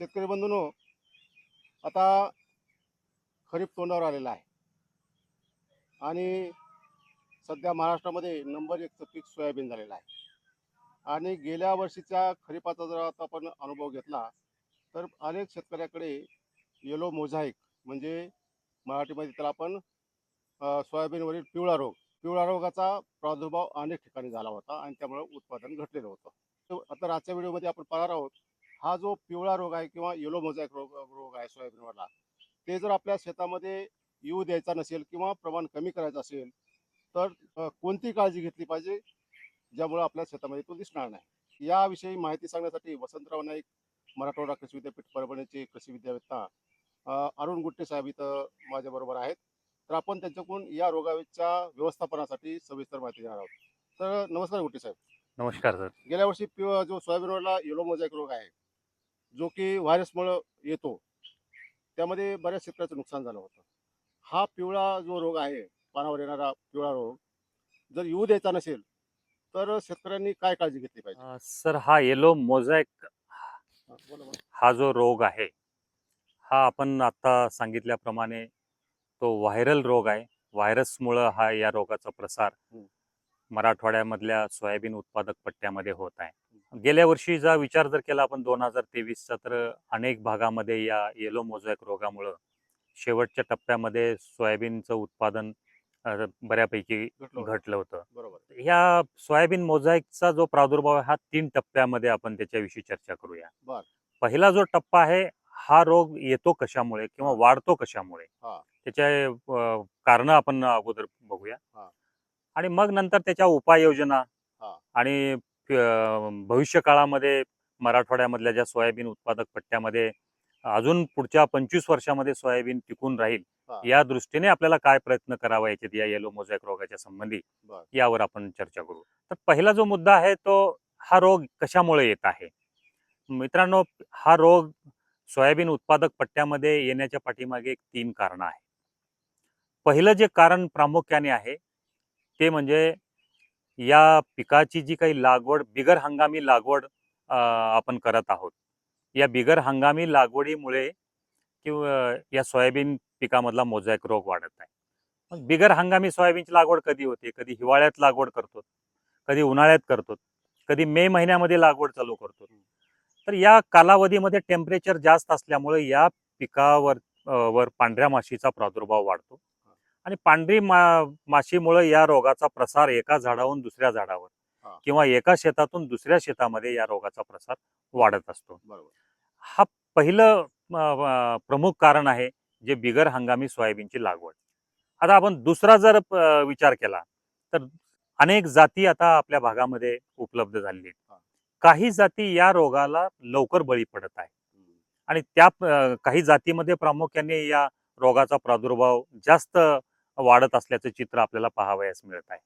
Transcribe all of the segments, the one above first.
शेतकरी बंधूनो आता खरीप तोंडावर आलेला आहे. आणि सध्या महाराष्ट्रामध्ये नंबर एकचं पीक सोयाबीन झालेलं आहे. आणि गेल्या वर्षीच्या खरीपाचा जर आता आपण अनुभव घेतला तर अनेक शेतकऱ्याकडे येलो मोझाईक म्हणजे मराठीमध्ये त्याला आपण सोयाबीनवरील पिवळा रोग पिवळा रोगाचा प्रादुर्भाव अनेक ठिकाणी झाला होता आणि त्यामुळे उत्पादन घटलेलं होतं. तर आता आजच्या व्हिडिओमध्ये आपण पाहणार आहोत हा जो पिवळा रोग आहे किंवा येलो मोझॅक रोग रोग आहे सोयाबीनवरला ते जर आपल्या शेतामध्ये येऊ द्यायचा नसेल किंवा प्रमाण कमी करायचं असेल तर कोणती काळजी घेतली पाहिजे ज्यामुळे आपल्या शेतामध्ये तो दिसणार नाही? याविषयी माहिती सांगण्यासाठी वसंतराव नाईक मराठवाडा कृषी विद्यापीठ परभणीचे कृषी विद्यावेत्ता अरुण गुट्टे साहेब इथं माझ्याबरोबर आहेत. तर आपण त्यांच्याकडून या रोगाच्या व्यवस्थापनासाठी सविस्तर माहिती घेणार आहोत. तर नमस्कार गुट्टे साहेब. नमस्कार सर. गेल्या वर्षी पिव- जो सोयाबीनवरला येलो मोझॅक रोग आहे जो की व्हायरसमुळं येतो त्यामध्ये बऱ्याच शेतकऱ्याचं नुकसान झालं होतं. हा पिवळा जो रोग आहे पानावर येणारा पिवळा रोग जर येऊ द्यायचा नसेल तर शेतकऱ्यांनी काय काळजी घेतली पाहिजे? सर हा येलो मोझॅक हा, जो रोग आहे हा आपण आता सांगितल्याप्रमाणे तो व्हायरल रोग आहे. व्हायरसमुळं हा या रोगाचा प्रसार. मराठवाड्यामधल्या सोयाबीन उत्पादक पट्ट्यामध्ये होत आहे. गेल्या वर्षीचा विचार जर केला आपण दोन हजार तेवीसचा तर अनेक भागामध्ये या येलो मोझॅक रोगामुळं शेवटच्या टप्प्यामध्ये सोयाबीनचं उत्पादन बऱ्यापैकी घटलं होतं. बरोबर ह्या सोयाबीन मोझॅकचा जो प्रादुर्भाव आहे हा तीन टप्प्यामध्ये आपण त्याच्याविषयी चर्चा करूया. पहिला जो टप्पा आहे हा रोग येतो कशामुळे किंवा. वाढतो कशामुळे. त्याच्या कारण आपण अगोदर बघूया. आणि मग नंतर त्याच्या उपाययोजना. आणि भविष्य काळामध्ये मराठवाड्यामधल्या ज्या सोयाबीन उत्पादक पट्ट्यामध्ये अजून पुढच्या पंचवीस वर्षामध्ये सोयाबीन टिकून राहील. या दृष्टीने आपल्याला काय प्रयत्न करावा याच्यात या येलो मोझॅक रोगाच्या संबंधी. यावर आपण चर्चा करू तर पहिला जो मुद्दा आहे तो हा रोग कशामुळे येत आहे मित्रांनो हा रोग सोयाबीन उत्पादक पट्ट्यामध्ये येण्याच्या पाठीमागे एक तीन कारण आहे पहिलं जे कारण प्रामुख्याने आहे ते म्हणजे या पिकाची जी काही लागवड बिगर हंगामी लागवड आपण करत आहोत. या बिगर हंगामी लागवडीमुळे किंवा या सोयाबीन पिकामधला मोझॅक रोग वाढत आहे. मग बिगर हंगामी सोयाबीनची लागवड कधी होते? कधी हिवाळ्यात लागवड करतो कधी उन्हाळ्यात करतो कधी मे महिन्यामध्ये लागवड चालू करतो. तर या कालावधीमध्ये टेम्परेचर जास्त असल्यामुळे या पिकावर वर पांढऱ्या माशीचा प्रादुर्भाव वाढतो. आणि पांढरी मा माशीमुळे या रोगाचा प्रसार एका झाडाहून दुसऱ्या झाडावर. किंवा एका शेतातून दुसऱ्या शेतामध्ये या रोगाचा प्रसार वाढत असतो हा पहिलं प्रमुख कारण आहे जे बिगर हंगामी सोयाबीनची लागवड आता आपण दुसरा जर विचार केला तर अनेक जाती आता आपल्या भागामध्ये उपलब्ध झालेली आहेत. काही जाती या रोगाला लवकर बळी पडत आहे. आणि त्या काही जातीमध्ये प्रामुख्याने या रोगाचा प्रादुर्भाव जास्त वाढत असल्याचं चित्र आपल्याला पाहावयास मिळत आहे.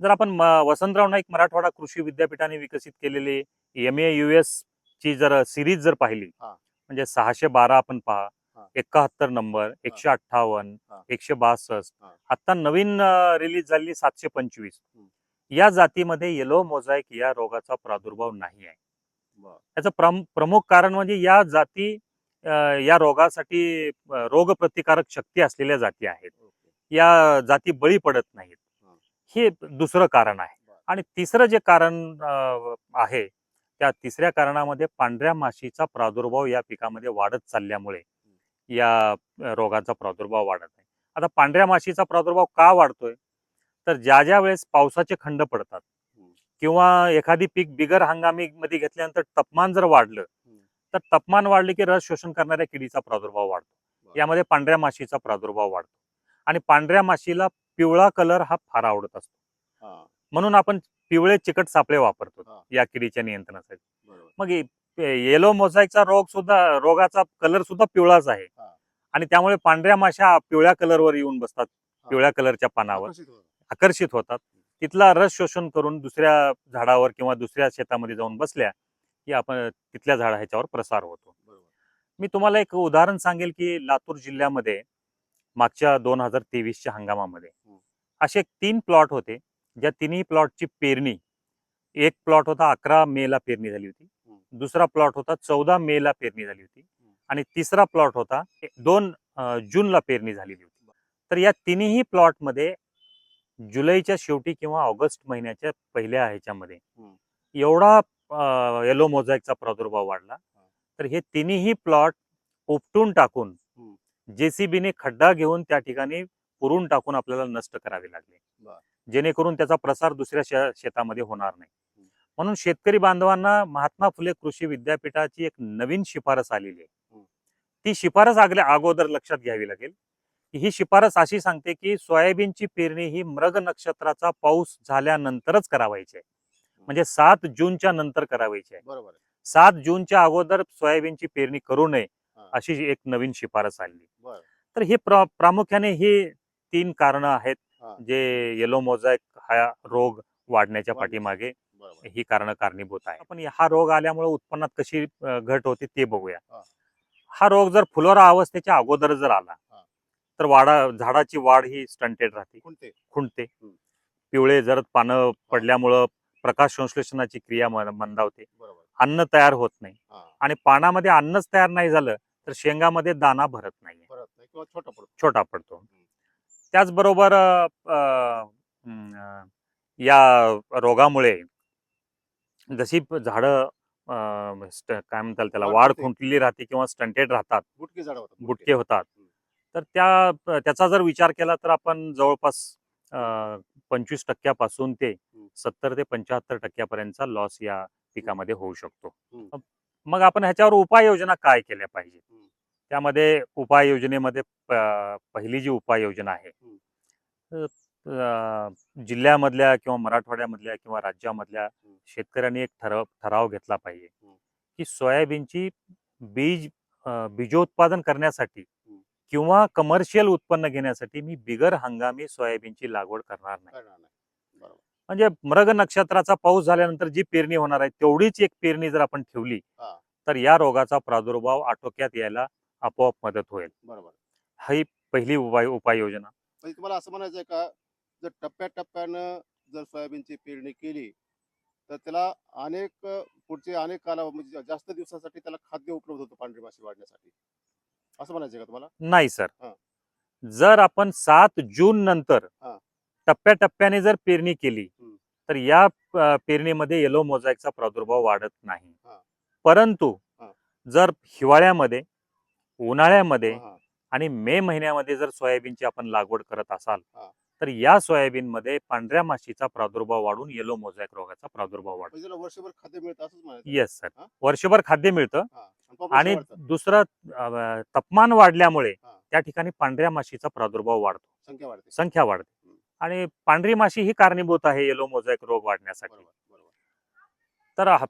जर आपण वसंतराव नाईक मराठवाडा कृषी विद्यापीठाने विकसित केलेली एम ए यू एस ची जर सिरीज जर पाहिली. म्हणजे सहाशे बारा आपण पहा. एकाहत्तर नंबर एकशे अठ्ठावन्न. एकशे बासष्ट. आता नवीन रिलीज झाली सातशे पंचवीस. या जातीमध्ये येलो मोझॅक या रोगाचा प्रादुर्भाव नाही आहे याचं प्रम प्रमुख कारण म्हणजे या जाती या रोगासाठी रोगप्रतिकारक शक्ती असलेल्या जाती आहेत या जाती बळी पडत नाहीत हा. दुसरं कारण आहे. आणि तिसरं जे कारण आहे त्या तिसऱ्या कारणामध्ये पांढऱ्या माशीचा प्रादुर्भाव या पिकामध्ये वाढत चालल्यामुळे या रोगाचा प्रादुर्भाव वाढत आहे आता पांढऱ्या माशीचा प्रादुर्भाव का वाढतोय तर ज्या ज्या वेळेस पावसाचे खंड पडतात. किंवा एखादी पीक बिगर हंगामी मध्ये घेतल्यानंतर तापमान जर वाढलं. तर तापमान वाढले की रस शोषण करणाऱ्या किडीचा प्रादुर्भाव वाढतो. यामध्ये पांढऱ्या माशीचा प्रादुर्भाव वाढतो आणि पांढऱ्या माशीला पिवळा कलर हा फार आवडत असतो. हा. म्हणून आपण पिवळे चिकट सापळे वापरतो. या किडीच्या नियंत्रणासाठी. मग येलो मोझाईकचा रोग सुद्धा रोगाचा कलर सुद्धा पिवळाच आहे. आणि त्यामुळे पांढऱ्या माशा पिवळ्या कलरवर येऊन बसतात. पिवळ्या कलरच्या पानावर. आकर्षित होतं. आकर्षित होतात. तिथला रस शोषण करून दुसऱ्या झाडावर किंवा दुसऱ्या शेतामध्ये जाऊन बसल्या की आपण तिथल्या झाडा ह्याच्यावर प्रसार होतो. मी तुम्हाला एक उदाहरण सांगेल की लातूर जिल्ह्यामध्ये मागच्या दोन हजार तेवीसच्या हंगामामध्ये हम्म. असे तीन प्लॉट होते ज्या तिन्ही प्लॉटची पेरणी एक प्लॉट होता अकरा मे ला पेरणी झाली होती हम्म. दुसरा प्लॉट होता चौदा मे ला पेरणी झाली होती आणि तिसरा प्लॉट होता दोन जूनला पेरणी झालेली होती तर या तिन्ही प्लॉटमध्ये जुलैच्या शेवटी किंवा ऑगस्ट महिन्याच्या पहिल्या ह्याच्यामध्ये. एवढा येलो मोझॅकचा प्रादुर्भाव वाढला तर हे तिन्ही प्लॉट उपटून टाकून. जेसीबीने खड्डा घेऊन त्या ठिकाणी पुरून टाकून आपल्याला नष्ट करावे लागले. जेणेकरून त्याचा प्रसार दुसऱ्या शेतामध्ये होणार नाही. म्हणून शेतकरी बांधवांना महात्मा फुले कृषी विद्यापीठाची एक नवीन शिफारस आलेली आहे. ती शिफारस आगल्या अगोदर लक्षात घ्यावी लागेल की ही शिफारस अशी सांगते की सोयाबीनची पेरणी ही मृग नक्षत्राचा पाऊस झाल्यानंतरच करावायची आहे म्हणजे सात जूनच्या नंतर करावायची आहे बरोबर सात जूनच्या अगोदर सोयाबीनची पेरणी करू नये. अशी एक नवीन शिफारस आली बरं. तर हे प्रा- प्रामुख्याने ही तीन कारण आहेत. जे येलो मोझॅक हा रोग वाढण्याच्या वाढण्याचं. पाठीमागे ही कारण कारणीभूत आहे आपण हा रोग आल्यामुळे उत्पन्नात कशी घट होते ते बघूया. हा. रोग जर फुलोरा अवस्थेच्या अगोदर जर आला. तर वाडा झाडाची वाढ ही स्टंटेड राहते. खुंटते. पिवळे जरद पानं पडल्यामुळं प्रकाश संश्लेषणाची क्रिया मंदावते. अन्न तयार होत नाही. आणि पानामध्ये अन्नच तयार नाही झालं तर शेंगामध्ये दाना भरत नाही परत नाही किंवा छोटा पडतो छोटा पडतो त्याचबरोबर या रोगामुळे जशी झाडं काय म्हणतात त्याला वाढ. खुंटलेली राहते किंवा स्टंटेड राहतात बुटके झाड होतात बुटके होतात. तर त्या त्याचा जर विचार केला तर आपण जवळपास पंचवीस टक्क्यापासून ते. सत्तर ते पंच्याहत्तर टक्क्यापर्यंतचा लॉस या पिकामध्ये होऊ शकतो. मग आपण ह्याच्यावर उपाययोजना काय केल्या पाहिजे. त्यामध्ये उपाययोजनेमध्ये पहिली जी उपाययोजना आहे जिल्ह्यामधल्या किंवा मराठवाड्यामधल्या किंवा राज्यामधल्या शेतकऱ्यांनी एक ठराव ठराव घेतला पाहिजे. की सोयाबीनची बीज बीजोत्पादन करण्यासाठी. किंवा कमर्शियल उत्पन्न घेण्यासाठी मी बिगर हंगामी सोयाबीनची लागवड करणार नाही म्हणजे मृग नक्षत्राचा पाऊस झाल्यानंतर जी पेरणी होणार आहे तेवढीच एक पेरणी जर आपण ठेवली. तर या रोगाचा प्रादुर्भाव आटोक्यात यायला आपोआप मदत होईल बरोबर ही पहिली उपाय उपाययोजना म्हणजे तुम्हाला असं म्हणायचं आहे का जर टप्प्याटप्प्यानं जर सोयाबीनची पेरणी केली तर त्याला अनेक पुढचे अनेक काला म्हणजे जास्त दिवसासाठी त्याला खाद्य उपलब्ध होतं पांढरी माशी वाढण्यासाठी असं म्हणायचं का तुम्हाला नाही सर. जर आपण सात जून नंतर. टप्प्याटप्प्याने जर पेरणी केली. तर या पेरणीमध्ये येलो मोझॅकचा प्रादुर्भाव वाढत नाही. परंतु. जर हिवाळ्यामध्ये उन्हाळ्यामध्ये. आणि मे महिन्यामध्ये जर सोयाबीनची आपण लागवड करत असाल. तर या सोयाबीनमध्ये पांढऱ्या माशीचा प्रादुर्भाव वाढून येलो मोझॅक रोगाचा प्रादुर्भाव वाढतो म्हणजे वर्षभर खाद्य मिळतं येस सर? वर्षभर खाद्य मिळतं. आणि. दुसरं तापमान वाढल्यामुळे. त्या ठिकाणी पांढऱ्या माशीचा प्रादुर्भाव वाढतो संख्या वाढते संख्या वाढते हम्म. आणि पांढरी माशी ही कारणीभूत आहे येलो मोझॅक रोग वाढण्यासाठी तर हा-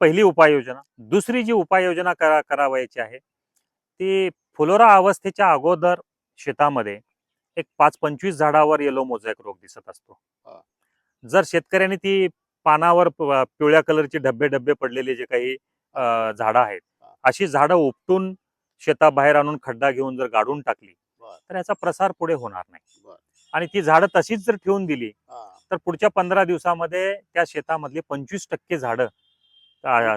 पहिली उपाययोजना दुसरी जी उपाययोजना करा करावायची आहे ती फुलोरा अवस्थेच्या अगोदर शेतामध्ये एक पाच पंचवीस झाडावर येलो मोझॅक रोग दिसत असतो. जर शेतकऱ्यांनी ती पानावर पिवळ्या कलरचे डब्बे डब्बे पडलेले जे काही झाडं आहेत. अशी झाडं उपटून शेताबाहेर आणून खड्डा घेऊन जर गाडून टाकली. तर याचा प्रसार पुढे होणार नाही. आणि ती झाडं तशीच जर ठेवून दिली तर पुढच्या पंधरा दिवसामध्ये त्या शेतामधली पंचवीस टक्के झाडं.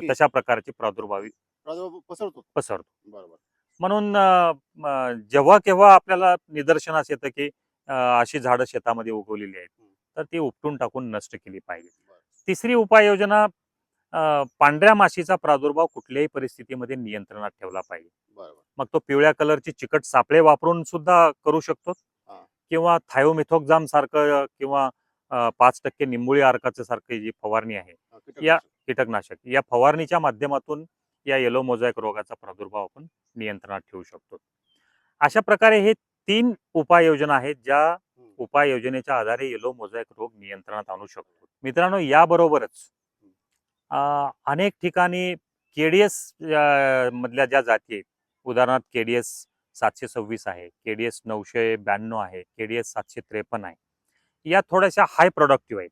तशा प्रकारची प्रादुर्भावी प्रादुर्भाव पसरतो पसरतो बरोबर म्हणून जेव्हा केव्हा आपल्याला निदर्शनास येतं की अशी झाडं शेतामध्ये उगवलेली आहेत. तर ती उपटून टाकून नष्ट केली पाहिजे. तिसरी उपाययोजना पांढऱ्या माशीचा प्रादुर्भाव कुठल्याही परिस्थितीमध्ये नियंत्रणात ठेवला पाहिजे बरोबर मग तो पिवळ्या कलरची चिकट सापळे वापरून सुद्धा करू शकतो. किंवा थायोमिथोक्झाम सारखं किंवा पाच टक्के निंबुळी अर्काचं सारखी जी फवारणी आहे या- कीटकनाशक. या फवारणीच्या माध्यमातून या येलो मोझॅक रोगाचा प्रादुर्भाव आपण नियंत्रणात ठेवू शकतो अशा प्रकारे हे तीन उपाययोजना आहेत ज्या. उपाययोजनेच्या आधारे येलो मोझॅक रोग नियंत्रणात आणू शकतो मित्रांनो याबरोबरच अनेक ठिकाणी केडीएस मधल्या ज्या जाती आहेत उदाहरणार्थ केडीएस सातशे सव्वीस आहे केडीएस नऊशे ब्याण्णव आहे केडीएस सातशे त्रेपन्न आहे या थोड्याशा हाय प्रोडक्टिव्ह आहेत.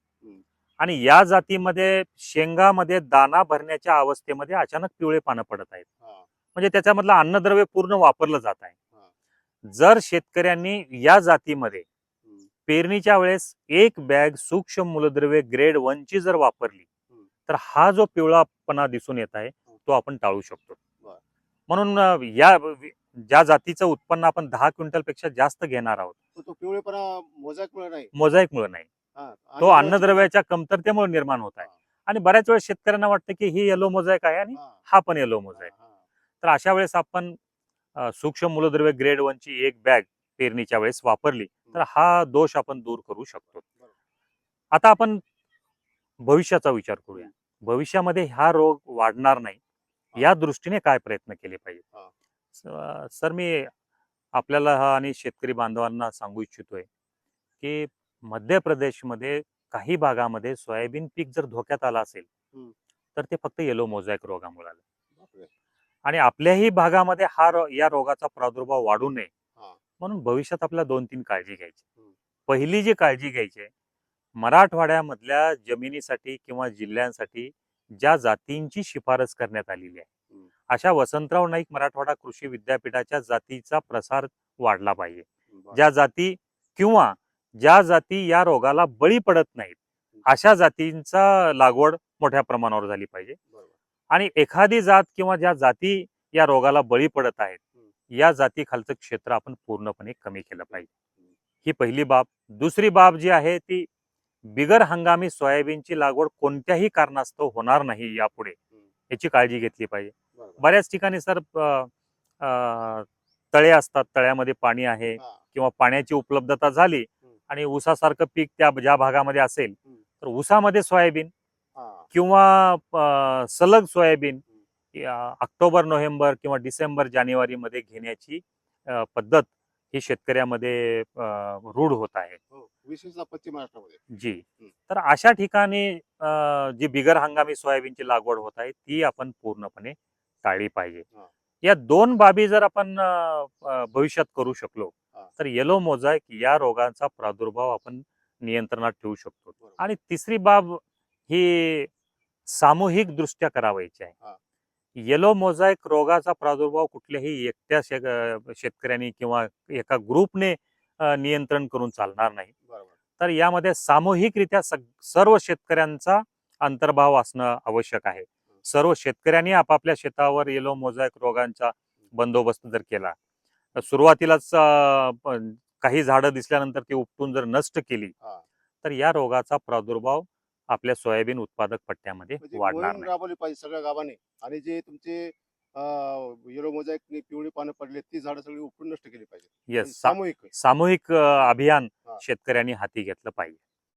आणि या जातीमध्ये शेंगामध्ये दाना भरण्याच्या अवस्थेमध्ये अचानक पिवळे पानं पडत आहेत म्हणजे त्याच्यामधलं अन्नद्रव्य पूर्ण वापरलं जात आहे. जर शेतकऱ्यांनी या जातीमध्ये. पेरणीच्या वेळेस एक बॅग सूक्ष्म मूलद्रव्य ग्रेड वन ची जर वापरली. तर हा जो पिवळापणा दिसून येत आहे. तो आपण टाळू शकतो. म्हणून या ज्या जातीचं उत्पन्न आपण दहा क्विंटलपेक्षा जास्त घेणार आहोत तो पिवळेपणा नाही. मोजाईकमुळे नाही. हा, तो अन्नद्रव्याची- अन्नद्रव्याच्या कमतरतेमुळे निर्माण होत आहे. आणि बऱ्याच वेळेस शेतकऱ्यांना वाटतं की ही येलो मोजाईक आहे आणि हा, पण येलो मोजाईक तर अशा वेळेस आपण सूक्ष्म मूलद्रव्य ग्रेड वनची एक बॅग पेरणीच्या वेळेस वापरली तर हा दोष आपण दूर करू शकतो. आता आपण भविष्याचा विचार करूया. भविष्यामध्ये हा रोग वाढणार नाही. या दृष्टीने काय प्रयत्न केले पाहिजे सर मी आपल्याला हा आणि शेतकरी बांधवांना सांगू इच्छितोय की मध्य प्रदेशमध्ये काही भागामध्ये सोयाबीन पीक जर धोक्यात आलं असेल. तर ते फक्त येलो मोझॅक रोगामुळे आलं. आणि आपल्याही भागामध्ये हा या रोगाचा प्रादुर्भाव वाढू नये. म्हणून भविष्यात आपल्याला दोन तीन काळजी घ्यायची. पहिली जी काळजी घ्यायची मराठवाड्यामधल्या जमिनीसाठी किंवा जिल्ह्यांसाठी ज्या जातींची शिफारस करण्यात आलेली आहे. अशा वसंतराव नाईक मराठवाडा कृषी विद्यापीठाच्या जातीचा प्रसार वाढला पाहिजे. ज्या जाती किंवा ज्या जाती या रोगाला बळी पडत नाहीत अशा जातींचा लागवड मोठ्या प्रमाणावर झाली पाहिजे. आणि एखादी जात किंवा ज्या जाती या रोगाला बळी पडत आहेत. या जाती खालचं क्षेत्र आपण पूर्णपणे कमी केलं पाहिजे ही पहिली बाब दुसरी बाब जी आहे ती बिगर हंगामी सोयाबीनची लागवड कोणत्याही कारणास्तव होणार नाही यापुढे. याची काळजी घेतली पाहिजे. बऱ्याच ठिकाणी सर तळे असतात तळ्यामध्ये पाणी आहे किंवा पाण्याची उपलब्धता झाली. आणि ऊसासारखं पीक त्या ज्या भागामध्ये असेल. तर ऊसामध्ये सोयाबीन किंवा सलग सोयाबीन ऑक्टोबर नोव्हेंबर किंवा डिसेंबर जानेवारीमध्ये घेण्याची अ, पद्धत ही शेतकऱ्यामध्ये रूढ होत आहे हो. विशेषतः पश्चिम महाराष्ट्रामध्ये जी. तर अशा ठिकाणी जी बिगर हंगामी सोयाबीनची लागवड होत आहे ती आपण पूर्णपणे टाळली पाहिजे. या दोन बाबी जर आपण भविष्यात करू शकलो. तर येलो मोझॅक या रोगाचा प्रादुर्भाव आपण नियंत्रणात ठेवू शकतो. आणि तिसरी बाब ही सामूहिक दृष्ट्या करावायची. आहे येलो मोझॅक रोगाचा प्रादुर्भाव कुठल्याही एकट्या शेतकऱ्यांनी किंवा एका ग्रुपने नियंत्रण करून चालणार नाही. तर यामध्ये सामूहिकरित्या सर्व शेतकऱ्यांचा अंतर्भाव असणं आवश्यक आहे सर्व शेतकऱ्यांनी आपापल्या शेतावर येलो मोझॅक रोगांचा बंदोबस्त जर केला तर सुरुवातीलाच काही झाडं दिसल्यानंतर ती उपटून जर नष्ट केली. तर या रोगाचा प्रादुर्भाव आपल्या सोयाबीन उत्पादक पट्ट्यामध्ये म्हणजे वाढणार राबवली पाहिजे सगळ्या गावाने आणि जे तुमचे येलो पिवळी पानं पडले ती झाडं सगळी उपटून नष्ट केली पाहिजे येस सामूहिक सामूहिक अ, अभियान. शेतकऱ्यांनी हाती घेतलं पाहिजे